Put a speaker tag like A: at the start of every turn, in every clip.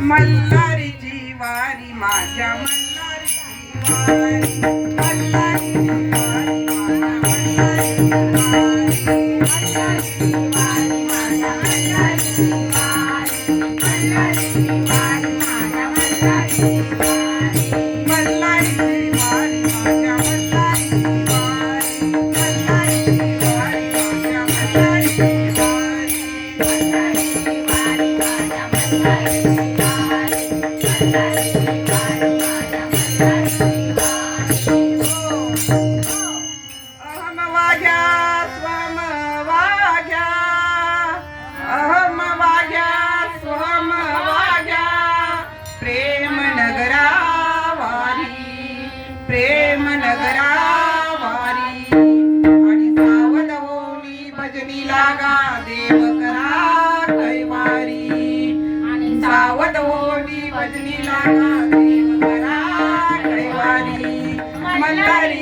A: मल्हारीची वारी माझ्या मल्हारीची वारी मल्हारीची वारी माझ्या मल्हारीची वारी. देव करा कैवारी. आणि सावध होली भजनी लागा देव करा कैवारी मल्हारीची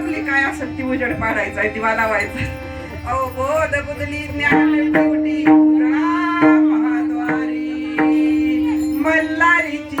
A: आपली काय असेल ती उजड पाडायचा दिवा लावायचं अहो बोध बुदली ज्ञान महाद्वारी मल्हारीची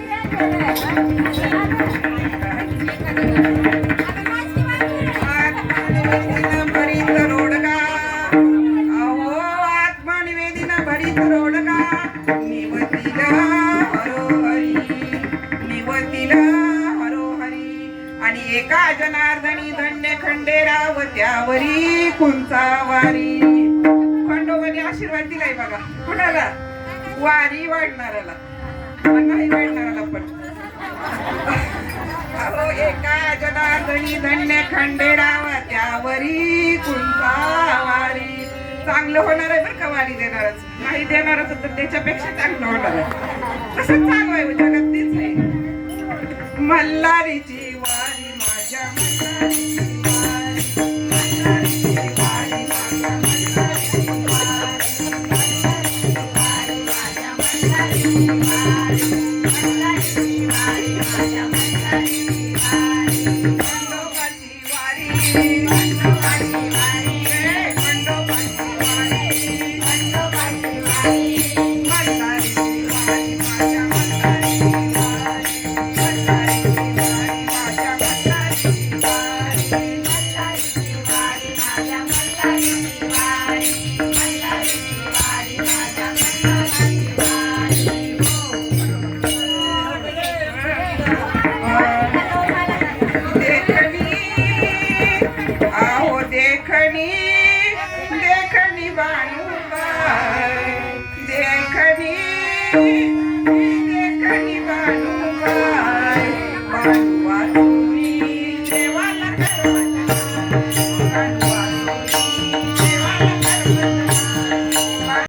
A: वारी भरीत रोडगा अहो भरीत रोडगा आणि एका जनार्दनी धन्य खंडेराव त्यावरी कुंचावारी. खंडोबाने आशीर्वाद दिलाय बघा. कुणाला? वारी वाढणाऱ्याला. नाही वाढणाऱ्याला पण अहो एका जनार्दनी धन्य खंडेराव त्यावरी कुंचावारी चांगलं होणार आहे बरं का वारी देणारच नाही देणारच तर त्याच्यापेक्षा चांगलं होणार आहे तसं चांगलं आहे हो, जगात तेच आहे मल्हारीची वारी माझ्या मल्हारीची वारी मल्हारीची वारी today i can Bye.